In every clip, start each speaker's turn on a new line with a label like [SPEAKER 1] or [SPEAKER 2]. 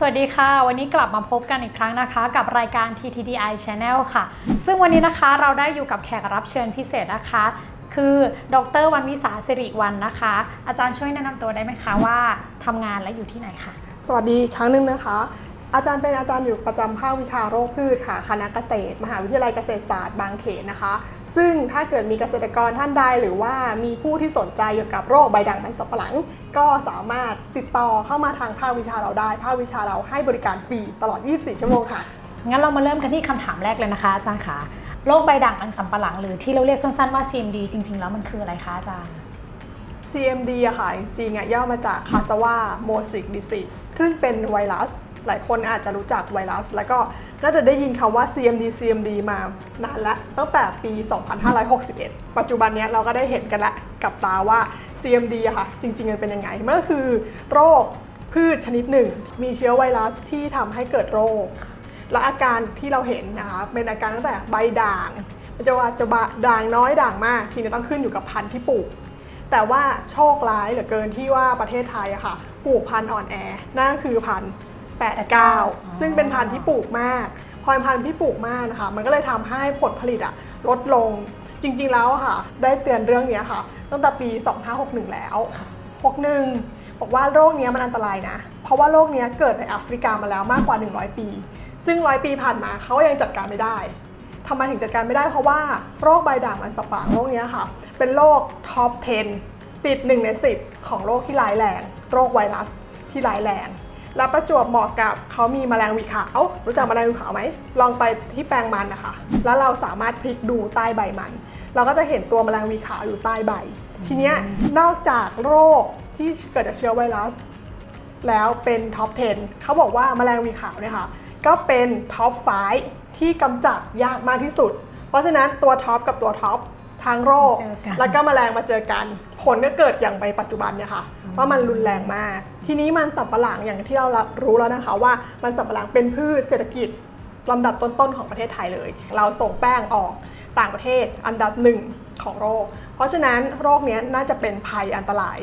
[SPEAKER 1] สวัสดีค่ะ วันนี้กลับมาพบกันอีกครั้งนะคะ กับรายการ TTDI Channel ค่ะ ซึ่งวันนี้นะคะเราได้อยู่กับแขกรับเชิญพิเศษนะคะ คือดรวันวิสาสิริวันนะคะ อาจารย์ช่วยแนะนำตัวได้ไหมคะว่าทำงานและอยู่ที่ไหนคะ
[SPEAKER 2] สวัสดีอีกครั้งหนึ่งนะคะ อาจารย์เป็นอาจารย์อยู่ประจำภาควิชาโรคพืชค่ะคณะเกษตร มหาวิทยาลัยเกษตรศาสตร์บางเขนนะคะ ซึ่งถ้าเกิดมีเกษตรกรท่านใดหรือว่ามีผู้ที่สนใจเกี่ยวกับโรคใบด่างมันสำปะหลัง ก็สามารถติดต่อเข้ามาทางภาควิชาเราได้ ภาควิชาเราให้บริการฟรีตลอด 24 ชั่วโมงค่ะ
[SPEAKER 1] งั้นเรามาเริ่มกันที่คำถามแรกเลยนะคะอาจารย์คะโรคใบด่างมันสำปะหลังหรือที่เราเรียกสั้นๆว่า CMD จริง ๆ แล้วมันคืออะไรคะอาจารย์
[SPEAKER 2] CMD อะค่ะจริงๆอะย่อมาจาก Cassava mosaic disease ซึ่งเป็นไวรัส หลายคนอาจจะรู้จักไวรัส แล้วก็น่าจะได้ยินคำว่า CMD CMD มานานละตั้งแต่ปี 2561 ปัจจุบันนี้เราก็ได้เห็นกันละกับตาว่า CMD ค่ะ จริงๆมันเป็นยังไงมันก็คือ โรคพืชชนิดหนึ่ง มีเชื้อไวรัสที่ทำให้เกิดโรค และอาการที่เราเห็นนะคะเป็นอาการตั้งแต่ใบด่างมันจะว่าจะบะด่างน้อยด่างมาก ทีนี้ต้องขึ้นอยู่กับพันธุ์ที่ปลูก แต่ว่าโชคร้ายเหลือเกินที่ว่าประเทศไทยอะค่ะ ปลูกพันธุ์อ่อนแอนั่นคือพันธุ์ 89 ซึ่งเป็นพันธุ์ที่ปลูกมาก พอเป็นพันธุ์ที่ปลูกมากนะคะ มันก็เลยทำให้ผลผลิตอะลดลง จริง ๆ แล้วค่ะ ได้เตือนเรื่องนี้ค่ะ ตั้งแต่ปี 2561 แล้ว 61 บอกว่าโรคเนี้ยมันอันตรายนะ เพราะว่าโรคเนี้ยเกิดในแอฟริกามาแล้วมากกว่า 100 ปี ซึ่งร้อยปีผ่านมาเขายังจัดการไม่ได้ทำไมถึงจัดการไม่ได้เพราะว่าโรคใบด่างมันสปะหลังโรคเนี้ยค่ะ เป็นโรคท็อป 10 ติด 1 ใน 10 ของโรคที่ร้ายแรง โรคไวรัสที่ร้ายแรง และประจวบเหมาะกับเขามีแมลงหวีขาว รู้จักแมลงหวีขาวไหม ลองไปที่แปลงมันนะคะ แล้วเราสามารถพลิกดูใต้ใบมัน เราก็จะเห็นตัวแมลงหวีขาวอยู่ใต้ใบ ทีเนี้ยนอกจากโรคที่เกิดจากเชื้อไวรัส แล้วเป็นท็อป 10 เขาบอกว่าแมลงหวีขาวเนี่ยค่ะก็เป็นท็อป 5 ที่กำจัดยากมากที่สุด เพราะฉะนั้นตัวท็อปกับตัวท็อปทางโรค
[SPEAKER 1] เจอกัน
[SPEAKER 2] แล้วก็แมลงมาเจอกัน ผลก็เกิดอย่างไปปัจจุบันเนี่ยค่ะว่ามันรุนแรงมาก ทีนี้มันสับปะหลังอย่างที่เรารู้แล้วนะคะว่ามันสับปะหลังเป็นพืชเศรษฐกิจลำดับต้นๆของประเทศไทยเลย เราส่งแป้งออกต่างประเทศอันดับหนึ่งของโรค เพราะฉะนั้นโรคเนี้ยน่าจะเป็นภัยอันตราย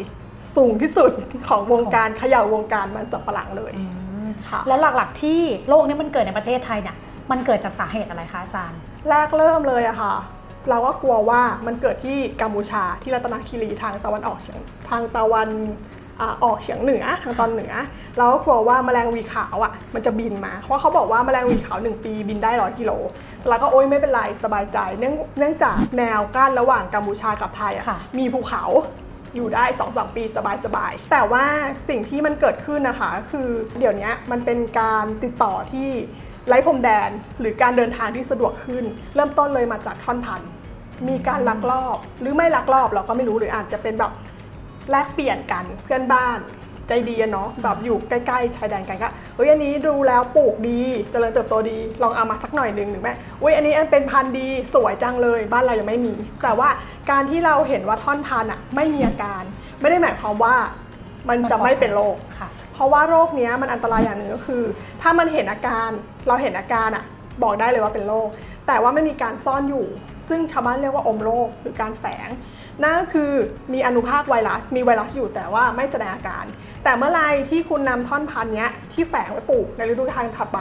[SPEAKER 2] สูงที่สุดของวงการเขย่าวงการมันสับปะหลังเลยค่ะ
[SPEAKER 1] แล้วหลักๆที่โรคนี้มันเกิดในประเทศไทยเนี่ยมันเกิดจากสาเหตุอะไรคะอาจารย์
[SPEAKER 2] แรกเริ่มเลยอะค่ะ เราก็กลัวว่ามันเกิดที่กัมพูชาที่รัตนคีรีทางตะวันออกเฉียงทางตะวัน อาออกเฉียงเหนือทางตอนเหนือเราก็กลัวว่าแมลงหวีขาวอะมันจะบินมา เพราะเขาบอกว่าแมลงหวีขาว 1 ปีบินได้ร้อยกิโลแต่เราก็โอ๊ยไม่เป็นไรสบายใจ เนื่องเนื่องจากแนวกั้นระหว่างกัมพูชากับไทยอะ
[SPEAKER 1] ค่ะ
[SPEAKER 2] มีภูเขาอยู่ได้2อสปีสบายๆ แต่ว่าสิ่งที่มันเกิดขึ้นนะคะ คือเดี๋ยวนี้มันเป็นการติดต่อที่ไร้พรมแดน หรือการเดินทางที่สะดวกขึ้น เริ่มต้นเลยมาจากท่อนพันธุ์มีการลักลอบ หรือไม่ลักลอบเราก็ไม่รู้หรืออาจจะเป็นแบบ แลกเปลี่ยนกันเพื่อนบ้านใจดีอะเนาะแบบอยู่ใกล้ๆชายแดนกันก็เฮ้ยอันนี้ดูแล้วปลูกดีเจริญเติบโตดีลองเอามาสักหน่อยหนึ่งหรือไม่อุ้ยอันนี้อันเป็นพันธุ์ดีสวยจังเลยบ้านเรายังไม่มี แต่ว่าการที่เราเห็นว่าท่อนพันธุ์อะไม่มีอาการ ไม่ได้หมายความว่ามันจะไม่เป็นโรค
[SPEAKER 1] ค่ะ
[SPEAKER 2] เพราะว่าโรคเนี้ยมันอันตรายอย่างหนึ่งก็คือ ถ้ามันเห็นอาการเราเห็นอาการอะบอกได้เลยว่าเป็นโรคแต่ว่าไม่มีการซ่อนอยู่ ซึ่งชาวบ้านเรียกว่าอมโรคหรือการแฝง นั่นก็คือมีอนุภาคไวรัส มีไวรัสอยู่แต่ว่าไม่แสดงอาการ แต่เมื่อไรที่คุณนำท่อนพันธุ์เนี้ยที่แฝงไว้ปลูกในฤดูกาลถัดไป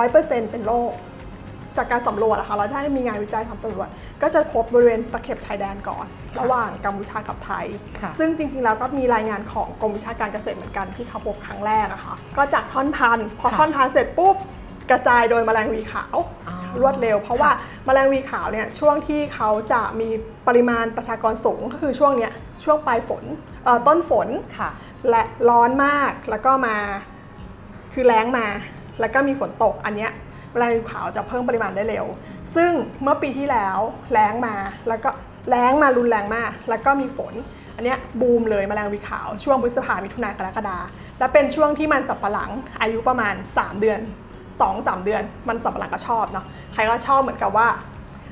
[SPEAKER 2] 100%เป็นโรคจากการสำรวจอะค่ะเราได้มีงานวิจัยทำสำรวจ ก็จะพบบริเวณตะเข็บชายแดนก่อน ระหว่างกัมพูชากับไทย
[SPEAKER 1] ค่ะ
[SPEAKER 2] ซึ่งจริงๆ แล้วก็มีรายงานของกรมวิชาการเกษตรเหมือนกันที่เขาพบครั้งแรกอะค่ะก็จากท่อนพันธุ์พอ
[SPEAKER 1] ค่ะ
[SPEAKER 2] ท่อนพันธุ์เสร็จปุ๊บกระจายโดยแมลงหวีขาว
[SPEAKER 1] อ๋อ
[SPEAKER 2] รวดเร็ว เพราะว่าแมลงหวีขาวเนี่ยช่วงที่เขาจะมีปริมาณประชากรสูงก็คือช่วงเนี้ยช่วงปลายฝนเอ่อต้นฝน
[SPEAKER 1] ค่ะ
[SPEAKER 2] และร้อนมากแล้วก็มาคือแล้งมา แล้วก็มีฝนตกอันเนี้ยแมลงขาวจะเพิ่มปริมาณได้เร็ว ซึ่งเมื่อปีที่แล้วแล้งมาแล้วก็แล้งมารุนแรงมาก แล้วก็มีฝน อันเนี้ยบูมเลยแมลงวีขาว ช่วงพฤษภามิถุนากรกฎาและเป็นช่วงที่มันสับปะหลังอายุประมาณ 3 เดือน 2-3เดือน มันสับปะหลังก็ชอบเนาะใครก็ชอบเหมือนกับว่า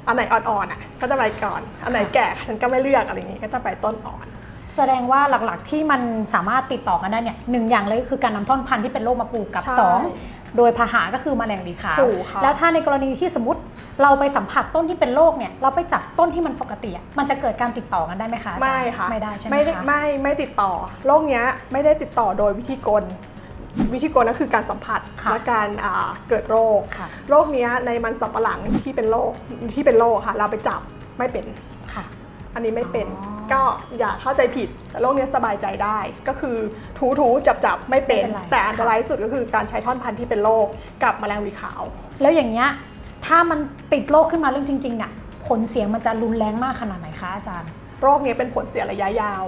[SPEAKER 2] อันไหนอ่อนๆอะก็จะไปก่อน อันไหนแก่ฉันก็ไม่เลือกอะไรอย่างงี้ก็จะไปต้นอ่อน
[SPEAKER 1] แสดงว่าหลักๆที่มันสามารถติดต่อกันได้เนี่ยหนึ่งอย่างเลยก็คือการนำท่อนพันธุ์ที่เป็นโรคมาปลูกกับ
[SPEAKER 2] ใช่
[SPEAKER 1] สองโดยพาหะก็คือแมลงหวีขาว
[SPEAKER 2] ถูกค่ะ
[SPEAKER 1] แล้วถ้าในกรณีที่สมมติเราไปสัมผัสต้นที่เป็นโรคเนี่ยเราไปจับต้นที่มันปกติอะมันจะเกิดการติดต่อกันได้ไหมคะอาจารย์
[SPEAKER 2] ไม่ค่ะ
[SPEAKER 1] ไม่ได้ใช่ไหม
[SPEAKER 2] ไม่ได้
[SPEAKER 1] คะ
[SPEAKER 2] ไม่ไม่ติดต่อโรคเนี้ยไม่ได้ติดต่อโดยวิธีกล วิธีกรก็คือการสัมผัส
[SPEAKER 1] ค่ะ
[SPEAKER 2] และการอ่าเกิดโรค
[SPEAKER 1] ค่ะ
[SPEAKER 2] โรคเนี้ยในมันสำปะหลังที่เป็นโรคที่เป็นโรคค่ะเราไปจับไม่เป็น
[SPEAKER 1] ค่ะ
[SPEAKER 2] อันนี้ไม่เป็น
[SPEAKER 1] อ๋อ
[SPEAKER 2] ก็อย่าเข้าใจผิดแต่โรคเนี้ยสบายใจได้ ก็คือถูถูจับจับๆไม่เป็น
[SPEAKER 1] ไม่เป็นไร
[SPEAKER 2] แต่อันตรายที่สุดก็คือการใช้ท่อนพันธุ์ที่เป็นโรคกับแมลงหวีขาว
[SPEAKER 1] แล้วอย่างเงี้ยถ้ามันติดโรคขึ้นมาเรื่องจริงๆเนี่ยผลเสียงมันจะรุนแรงมากขนาดไหนคะอาจารย์
[SPEAKER 2] โรคเนี้ยเป็นผลเสียระยะยาว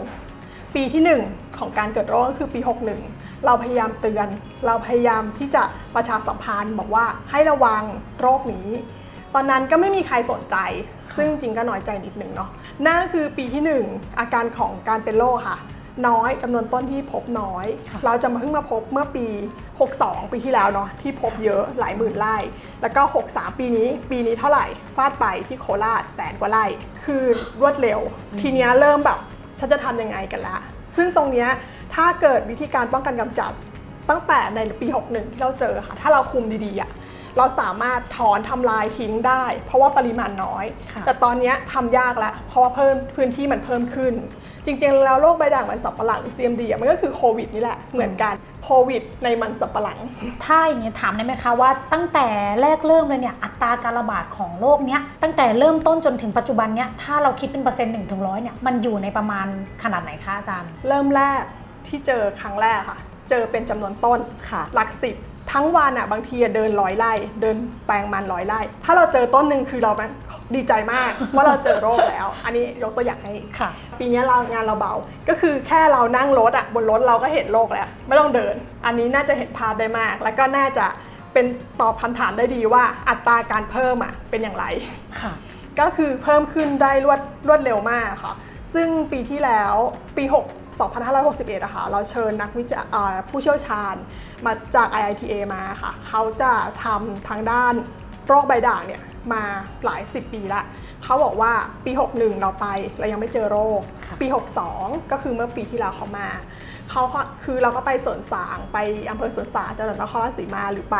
[SPEAKER 2] ปีที่ 1 ของการเกิดโรคก็คือปี 61 เราพยายามเตือน เราพยายามที่จะประชาสัมพันธ์บอกว่าให้ระวังโรคนี้ ตอนนั้นก็ไม่มีใครสนใจ ซึ่งจริงก็น้อยใจนิดหนึ่งเนาะนั่นก็คือปีที่ 1 อาการของการเป็นโรคค่ะ น้อยจำนวนต้นที่พบน้อย
[SPEAKER 1] ค่ะ
[SPEAKER 2] เราจะมาเพิ่งมาพบเมื่อปี 62 ปีที่แล้วเนาะที่พบเยอะหลายหมื่นไร่ แล้วก็ 63 ปีนี้ ปีนี้เท่าไหร่ฟาดไปที่โคราชแสนกว่าไร่คือรวดเร็ว ทีเนี้ยเริ่มแบบฉันจะทำยังไงกันละ ซึ่งตรงเนี้ย ถ้าเกิดวิธีการป้องกันกำจัดตั้งแต่ในปี 61 ที่เราเจอค่ะ ถ้าเราคุมดีๆอะเราสามารถถอนทำลายทิ้งได้ เพราะว่าปริมาณน้อย
[SPEAKER 1] ค่ะ
[SPEAKER 2] แต่ตอนเนี้ยทำยากแล้วเพราะว่าเพิ่มพื้นที่มันเพิ่มขึ้น จริงๆ แล้วโรคใบด่างมันสับปะหลัง CMD อะมันก็คือโควิดนี่แหละเหมือนกันโควิดในมันสับปะหลัง
[SPEAKER 1] ถ้าอย่างเงี้ยถามได้ไหมคะว่าตั้งแต่แรกเริ่มเลยเนี่ยอัตราการระบาดของโรคเนี้ยตั้งแต่เริ่มต้นจนถึงปัจจุบันเนี้ยถ้าเราคิดเป็นเปอร์เซ็นต์หนึ่งถึงร้อยเนี่ยมันอยู่ในประมาณขนาดไหนคะอาจารย์
[SPEAKER 2] เริ่มแรก ที่เจอครั้งแรกค่ะ เจอเป็นจำนวนต้น
[SPEAKER 1] ค่ะ
[SPEAKER 2] หลักสิบทั้งวันอะบางทีอะเดินร้อยไร่เดินแปลงมันร้อยไร่ถ้าเราเจอต้นหนึ่งคือเราแบบดีใจมากว่าเราเจอโรคแล้ว อันนี้ยกตัวอย่างให้
[SPEAKER 1] ค่ะ
[SPEAKER 2] ปีนี้เรางานเราเบา ก็คือแค่เรานั่งรถอะบนรถเราก็เห็นโรคแล้ว ไม่ต้องเดิน อันนี้น่าจะเห็นภาพได้มาก แล้วก็น่าจะเป็นตอบคำถามได้ดีว่าอัตราการเพิ่มอะเป็นอย่างไร
[SPEAKER 1] ค่ะ
[SPEAKER 2] ก็คือเพิ่มขึ้นได้รวดรวดเร็วมากค่ะ ซึ่งปีที่แล้วปี 6 2561อะค่ะเราเชิญนักวิจัยอ่าผู้เชี่ยวชาญมาจาก IITA มาค่ะเขาจะทำทางด้านโรคใบด่างเนี่ยมาหลาย 10 ปีละเขาบอกว่าปี 61 เราไปเรายังไม่เจอโรค
[SPEAKER 1] ค่ะ
[SPEAKER 2] ปี 62 ก็คือเมื่อปีที่แล้วเขามาเขาก็คือเราก็ไปสวนสางไปอำเภอสวนสางจังหวัดนครราชสีมาหรือไป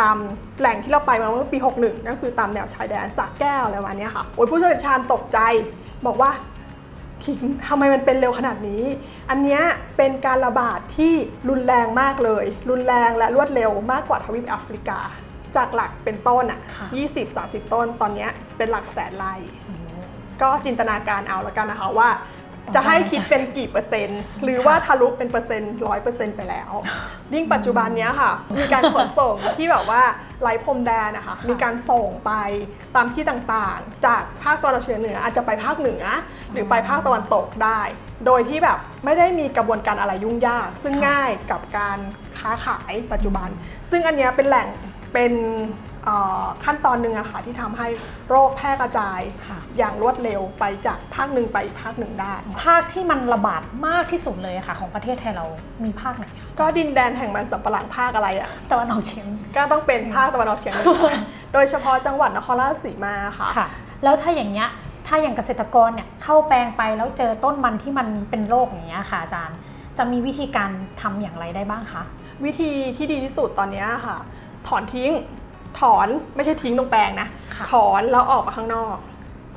[SPEAKER 2] ตามแหล่งที่เราไปมาเมื่อปี 61นั่นคือตามแนวชายแดนสระแก้วอะไรประมาณเนี้ยค่ะโอ้ยผู้เชี่ยวชาญตกใจบอกว่า คิงทำไมมันเป็นเร็วขนาดนี้ อันเนี้ยเป็นการระบาดที่รุนแรงมากเลย รุนแรงและรวดเร็วมากกว่าทวีปแอฟริกา จากหลักเป็นต้นอะ
[SPEAKER 1] ค่ะ
[SPEAKER 2] 20-30 ต้นตอนเนี้ยเป็นหลักแสนไร่ก็จินตนาการเอาแล้วกันนะคะว่า จะให้คิดเป็นกี่เปอร์เซ็นต์ หรือว่าทะลุเป็นเปอร์เซ็นต์ร้อยเปอร์เซ็นต์ไปแล้ว ยิ่งปัจจุบันเนี้ยค่ะ มีการขนส่งที่แบบว่าไร้พรมแดนนะคะ มีการส่งไปตามที่ต่างๆ จากภาคตะวันออกเฉียงเหนืออาจจะไปภาคเหนือ หรือไปภาคตะวันตกได้ โดยที่แบบไม่ได้มีกระบวนการอะไรยุ่งยาก ซึ่งง่ายกับการค้าขายปัจจุบัน ซึ่งอันเนี้ยเป็นแหล่งเป็นเอ่อ ขั้นตอนหนึ่งอะค่ะที่ทำให้โรคแพร่กระจาย
[SPEAKER 1] ค่ะ
[SPEAKER 2] อย่างรวดเร็วไปจากภาคหนึ่งไปอีกภาคหนึ่งได้
[SPEAKER 1] ภาคที่มันระบาดมากที่สุดเลยอะค่ะ ของประเทศไทยเรามีภาคไหนคะ
[SPEAKER 2] ก็ดินแดนแห่งมันสัมปะหลังภาคอะไรอะ
[SPEAKER 1] ตะวันออกเฉียง
[SPEAKER 2] ก็ต้องเป็นภาคตะวันออกเฉียงเหนือโดยเฉพาะจังหวัดนครราชสีมาค่ะ
[SPEAKER 1] ค่ะ แล้วถ้าอย่างเงี้ยถ้าอย่างเกษตรกรเนี่ยเข้าแปลงไปแล้วเจอต้นมันที่มันเป็นโรคอย่างเงี้ยค่ะอาจารย์ จะมีวิธีการทำอย่างไรได้บ้างคะ
[SPEAKER 2] วิธีที่ดีที่สุดตอนเนี้ยค่ะ ถอนทิ้ง ถอนไม่ใช่ทิ้งตรงแปลงนะ
[SPEAKER 1] ค่ะ
[SPEAKER 2] ถอนแล้วออกมาข้างนอก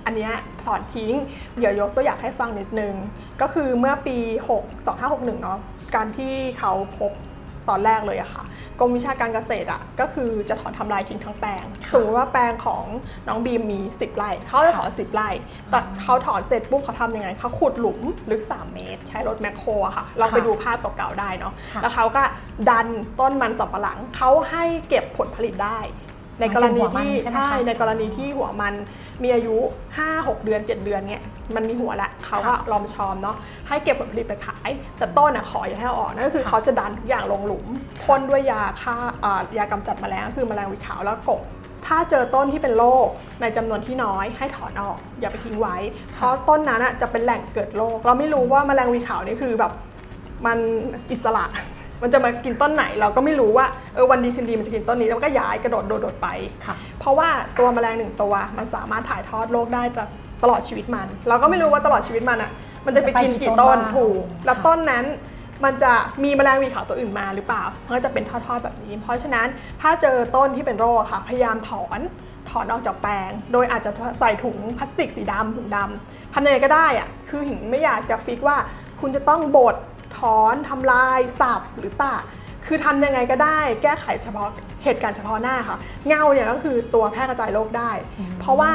[SPEAKER 2] อันเนี้ยถอนทิ้ง เดี๋ยวยกตัวอย่างให้ฟังนิดนึง ก็คือเมื่อปี 6 2561 เนาะการที่เขาพบตอนแรกเลยอะค่ะกรมวิชาการเกษตรอะก็คือจะถอนทำลายทิ้งทั้งแปลงสมมติว่าแปลงของน้องบีมมี 10 ไร่เขาจะถอน 10 ไร่แต่เขาถอนเสร็จปุ๊บเขาทำยังไงเขาขุดหลุมลึก 3 เมตร ใช้รถแมคโครอะค่ะ เราไป
[SPEAKER 1] ค่ะ
[SPEAKER 2] ดูภาพเก่าๆได้เนาะ
[SPEAKER 1] ค่ะ
[SPEAKER 2] แล้วเขาก็ดันต้นมันสำปะหลังเขาให้เก็บผลผลิตได้ ในกรณีที่
[SPEAKER 1] หมายถึงหัวมันใช่ไหมคะ
[SPEAKER 2] ใช่ในกรณีที่หัวมันมีอายุ 5-6 เดือน 7 เดือนเนี่ยมันมีหัวละเขาก็ลอมชอมเนาะให้เก็บผลผลิตไปขาย แต่ต้นอะขออย่าให้เอาออกนั่นก็คือเขาจะดันทุกอย่างลงหลุมพ่นด้วยยาฆ่าอ่ายากำจัดแมลงก็คือแมลงหวีขาวแล้วกบถ้าเจอต้นที่เป็นโรคในจำนวนที่น้อยให้ถอนออก อย่าไปทิ้งไว้ เพราะต้นนั้นอะจะเป็นแหล่งเกิดโรคเราไม่รู้ว่าแมลงหวีขาวนี่คือแบบมันอิสระ มันจะมากินต้นไหนเราก็ไม่รู้ว่าเออวันดีคืนดีมันจะกินต้นนี้แล้วมันก็ย้ายกระโดดโดดโดดไป
[SPEAKER 1] ค่ะ
[SPEAKER 2] เพราะว่าตัวแมลงหนึ่งตัวมันสามารถถ่ายทอดโรคได้จากตลอดชีวิตมัน เราก็ไม่รู้ว่าตลอดชีวิตมันอะมันจะไปกินกี่ต้น
[SPEAKER 1] จะไปกี่ต้นบ้าง
[SPEAKER 2] ถูกแล้ว
[SPEAKER 1] ค่ะ
[SPEAKER 2] ต้นนั้น มันจะมีแมลงหวีขาวตัวอื่นมาหรือเปล่ามันก็จะเป็นทอดๆแบบนี้ เพราะฉะนั้นถ้าเจอต้นที่เป็นโรคอะค่ะ พยายามถอนถอนออกจากแปลง โดยอาจจะใส่ถุงพลาสติกสีดำถุงดำทำยังไงก็ได้อะคือหิงไม่อยากจะฟิกว่าคุณจะต้องบด ถอนทำลายสับหรือตากคือทำยังไงก็ได้แก้ไขเฉพาะเหตุการณ์เฉพาะหน้าค่ะ เงาเนี่ยก็คือตัวแพร่กระจายโรคได้ เพราะว่า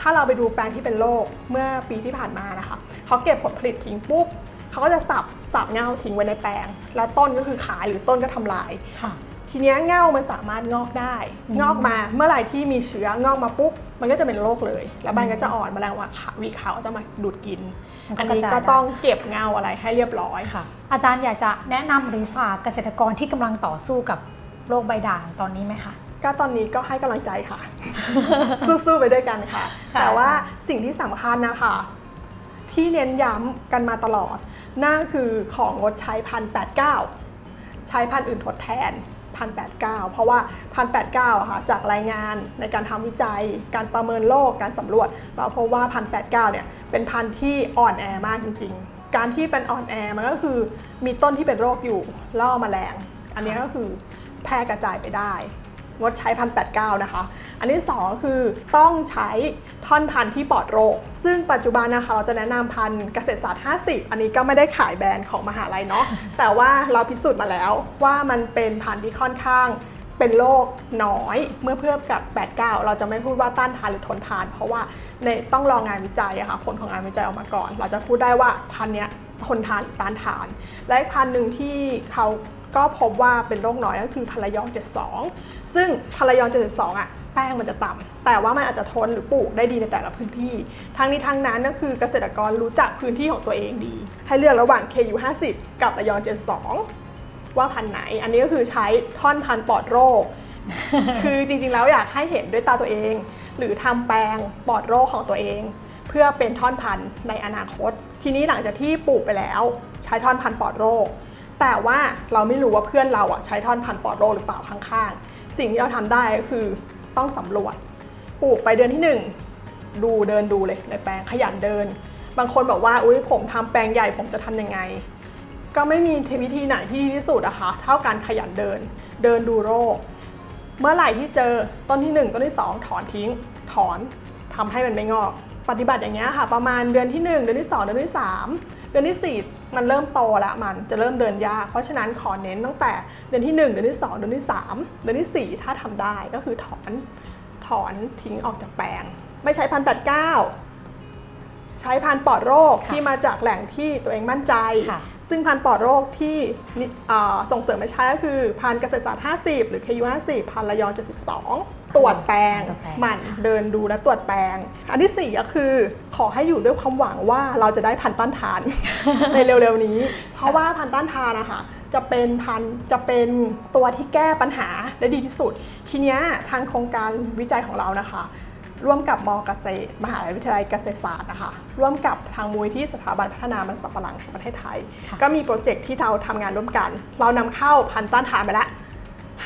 [SPEAKER 2] ถ้าเราไปดูแปลงที่เป็นโรคเมื่อปีที่ผ่านมานะคะเขาเก็บผลผลิตทิ้งปุ๊บเขาก็จะสับสับเงาทิ้งไว้ในแปลง แล้วต้นก็คือขายหรือต้นก็ทำลาย
[SPEAKER 1] ค่ะ
[SPEAKER 2] ทีเนี้ยเง่ามันสามารถงอกได้
[SPEAKER 1] อืม
[SPEAKER 2] งอกมาเมื่อไหร่ที่มีเชื้องอกมาปุ๊บ มันก็จะเป็นโรคเลย แล้วใบก็จะอ่อนแมลงวันขาววีขาวจะมาดูดกิน
[SPEAKER 1] มัน
[SPEAKER 2] อัน
[SPEAKER 1] กระ
[SPEAKER 2] นี้
[SPEAKER 1] จาย
[SPEAKER 2] ก็
[SPEAKER 1] ได้
[SPEAKER 2] ต้องเก็บเงาอะไรให้เรียบร้อย
[SPEAKER 1] ค่ะ อาจารย์อยากจะแนะนำหรือฝากเกษตรกรที่กำลังต่อสู้กับโรคใบด่างตอนนี้ไหมคะ
[SPEAKER 2] ก็ตอนนี้ก็ให้กำลังใจค่ะ สู้ๆไปด้วยกันค่ะ
[SPEAKER 1] ค่ะ
[SPEAKER 2] แต่ว่าสิ่งที่สำคัญนะคะ ที่เน้นย้ำกันมาตลอด นั่นคือของงดใช้พันแปดเก้าใช้พันธุ์อื่นทดแทน พันแปดเก้าเพราะว่าพันแปดเก้าค่ะจากรายงานในการทำวิจัย การประเมินโรคการสำรวจ เราพบว่าพันแปดเก้าเนี่ยเป็นพันธุ์ที่อ่อนแอมากจริง ๆ การที่เป็นอ่อนแอมันก็คือมีต้นที่เป็นโรคอยู่ล่อแมลง อันนี้ก็คือแพร่กระจายไปได้ งดใช้พันแปดเก้านะคะ อันที่ 2 คือต้องใช้ท่อนพันธุ์ที่ปลอดโรค ซึ่งปัจจุบันนะคะเราจะแนะนำพันธุ์เกษตรศาสตร์ 50 อันนี้ก็ไม่ได้ขายแบรนด์ของมหาลัยเนาะ แต่ว่าเราพิสูจน์มาแล้วว่ามันเป็นพันธุ์ที่ค่อนข้างเป็นโรคน้อยเมื่อเทียบกับ 89 เราจะไม่พูดว่าต้านทานหรือทนทาน เพราะว่าในต้องรองงานวิจัยอะค่ะผลของงานวิจัยออกมาก่อน เราจะพูดได้ว่าพันเนี้ยทนทานต้านทาน และพันหนึ่งที่เขา ก็พบว่าเป็นโรคน้อยก็คือพลายอง 72 ซึ่งพลายอง 72อะแป้งมันจะต่ำแต่ว่ามันอาจจะทนหรือปลูกได้ดีในแต่ละพื้นที่ ทั้งนี้ทั้งนั้นก็คือเกษตรกรรู้จักพื้นที่ของตัวเองดี ให้เลือกระหว่าง KU 50กับระยอง 72 ว่าพันไหน อันนี้ก็คือใช้ท่อนพันปลอดโรค คือจริงๆแล้วอยากให้เห็นด้วยตาตัวเอง หรือทำแปลงปลอดโรคของตัวเอง เพื่อเป็นท่อนพันในอนาคต ทีนี้หลังจากที่ปลูกไปแล้ว ใช้ท่อนพันปลอดโรค แต่ว่าเราไม่รู้ว่าเพื่อนเราอะใช้ท่อนพันปอดโรคหรือเปล่าข้างๆ สิ่งที่เราทำได้ก็คือต้องสำรวจปลูกไปเดือนที่หนึ่งดูเดินดูเลยในแปลงขยันเดิน บางคนบอกว่าอุ้ยผมทำแปลงใหญ่ผมจะทำยังไง ก็ไม่มีวิธีไหนที่ดีที่สุดอะคะเท่าการขยันเดิน เดินดูโรค เมื่อไหร่ที่เจอต้นที่ 1 ต้นที่ 2 ถอนทิ้ง ถอนทำให้มันไม่งอก ปฏิบัติอย่างเงี้ยค่ะ ประมาณเดือนที่ 1 เดือนที่ 2 เดือนที่ 3 เดือนที่ 4 มันเริ่มโตแล้วมันจะเริ่มเดินยาก เพราะฉะนั้นขอเน้นตั้งแต่เดือนที่ 1 เดือนที่ 2 เดือนที่ 3 เดือนทีสี่4 ถ้าทำได้ก็คือถอนถอนทิ้งออกจากแปลง ไม่ใช้พันแปดเก้าใช้พันธุ์ปลอดโรค
[SPEAKER 1] ค่ะ
[SPEAKER 2] ที่มาจากแหล่งที่ตัวเองมั่นใจ
[SPEAKER 1] ค่ะ
[SPEAKER 2] ซึ่งพันธุ์ปลอดโรคที่นิอ่าส่งเสริมมาใช้ก็คือพันธุ์เกษตรศาสตร์ 50 หรือ KU 50 พันธุ์ระยอง 72 ตรวจแปลง
[SPEAKER 1] ตรวจแปลง
[SPEAKER 2] หมันเดินดูและตรวจแปลง อันที่ 4 ก็คือ ขอให้อยู่ด้วยความหวังว่าเราจะได้พันธุ์ต้านทาน ในเร็วๆนี้ เพราะว่าพันธุ์ต้านทานนะคะจะเป็นพันธุ์จะเป็นตัวที่แก้ปัญหาได้ดีที่สุด ทีเนี้ยทางโครงการวิจัยของเรานะคะ ร่วมกับมเกษตร มหาวิทยาลัยเกษตรศาสตร์นะคะร่วมกับทางมูลที่สถาบันพัฒนามันสำปะหลังแห่งประเทศไทย
[SPEAKER 1] ค่ะ
[SPEAKER 2] ก็มีโปรเจกต์ที่เราทำงานร่วมกัน เรานำเข้าพันธุ์ต้านทานไปละ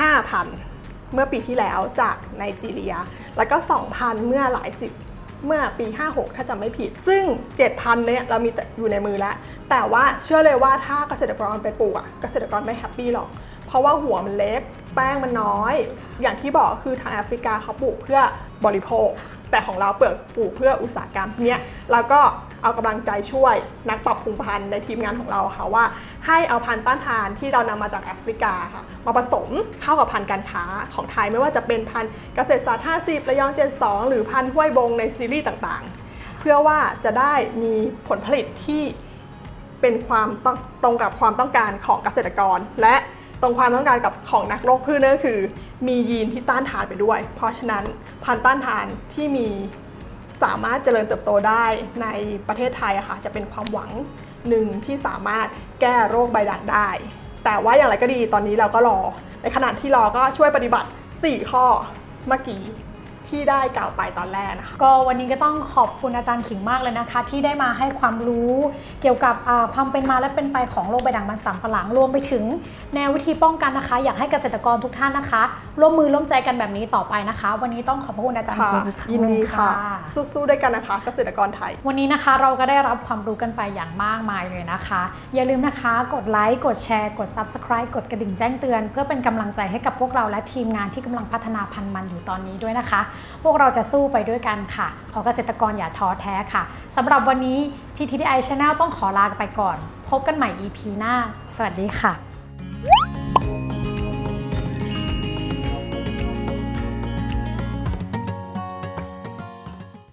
[SPEAKER 2] 5,000 เมื่อปีที่แล้วจากไนจีเรีย แล้วก็ 2,000 เมื่อหลายสิบเมื่อปี 56 ถ้าจำไม่ผิด ซึ่ง 7,000 เนี่ยเรามีอยู่ในมือแล้ว แต่ว่าเชื่อเลยว่าถ้าเกษตรกรไปปลูกอะเกษตรกรไม่แฮปปี้หรอก เพราะว่าหัวมันเล็ก แป้งมันน้อย อย่างที่บอกคือทางแอฟริกาเขาปลูกเพื่อบริโภค แต่ของเราเปิดปลูกเพื่ออุตสาหกรรมทีเนี้ยเราก็ เอากำลังใจช่วยนักปรับปรุงพันธุ์ในทีมงานของเราค่ะว่า ให้เอาพันธุ์ต้านทานที่เรานำมาจากแอฟริกาค่ะมาผสมเข้ากับพันธุ์การค้าของไทยไม่ว่าจะเป็นพันธุ์เกษตรศาสตร์ 50 ระยอง 72 หรือพันธุ์ห้วยบงในซีรีส์ต่างๆ เพื่อว่าจะได้มีผลผลิตที่เป็นความตตรงกับความต้องการของเกษตรกร และตรงความต้องการกับของนักโรคพืชนั่นก็คือ มียีนที่ต้านทานไปด้วย เพราะฉะนั้นพันธุ์ต้านทานที่มี สามารถเจริญเติบโตได้ในประเทศไทยอะค่ะจะเป็นความหวังหนึ่งที่สามารถแก้โรคใบด่างได้ แต่ว่าอย่างไรก็ดีตอนนี้เราก็รอ ในขณะที่รอก็ช่วยปฏิบัติ 4 ข้อเมื่อกี้ที่ได้กล่าวไปตอนแรกนะคะ
[SPEAKER 1] ก็วันนี้ก็ต้องขอบคุณอาจารย์ขิงมากเลยนะคะ ที่ได้มาให้ความรู้เกี่ยวกับความเป็นมาและเป็นไปของโรคใบด่างมันสำปะหลังรวมไปถึง แนววิธีป้องกันนะคะ อยากให้เกษตรกรทุกท่านนะคะ ร่วมมือร่วมใจกันแบบนี้ต่อไปนะคะ วันนี้ต้องขอบพระคุณอาจารย์
[SPEAKER 2] ค่ะ
[SPEAKER 1] ขิงอีกครั้ง
[SPEAKER 2] ยิน
[SPEAKER 1] ห
[SPEAKER 2] ดี
[SPEAKER 1] ง
[SPEAKER 2] ค่ะ สู้ๆด้วยกันนะคะ เกษตรกรไทย
[SPEAKER 1] วันนี้นะคะเราก็ได้รับความรู้กันไปอย่างมากมายเลยนะคะ อย่าลืมนะคะ กดไลค์กดแชร์กด Subscribe กดกระดิ่งแจ้งเตือน เพื่อเป็นกำลังใจให้กับพวกเราและทีมงานที่กำลังพัฒนาพันธุ์มันอยู่ตอนนี้ด้วยนะคะ พวกเราจะสู้ไปด้วยกันค่ะ ขอเกษตรกรอย่าท้อแท้ค่ะสำหรับวันนี้ TTDI Channel ต้องขอลาไปก่อน พบกันใหม่ EP หน้า สวัสดีค่ะ